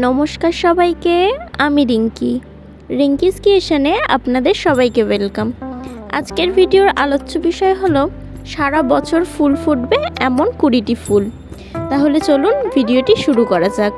নমস্কার সবাইকে, আমি রিঙ্কি। রিঙ্কিস স্কিয়েশনে আপনাদের সবাইকে ওয়েলকাম। আজকের ভিডিওর আলোচ্য বিষয় হলো, সারা বছর ফুল ফুটবে এমন কুড়িটি ফুল। তাহলে চলুন ভিডিওটি শুরু করা যাক।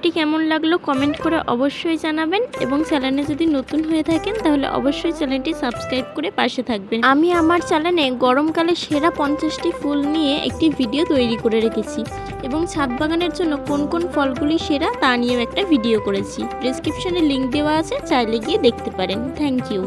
ভিডিওটি কেমন লাগল কমেন্ট করে অবশ্যই জানাবেন এবং চ্যানেলে যদি নতুন হয়ে থাকেন তাহলে অবশ্যই চ্যানেলটি সাবস্ক্রাইব করে পাশে থাকবেন। আমি আমার চ্যানেলে গরমকালে সেরা পঞ্চাশটি ফুল নিয়ে একটি ভিডিও তৈরি করে রেখেছি এবং ছাদ বাগানের জন্য কোন কোন ফলগুলি সেরা তা নিয়েও একটা ভিডিও করেছি। ডিসক্রিপশনে লিঙ্ক দেওয়া আছে, চাইলে গিয়ে দেখতে পারেন। Thank you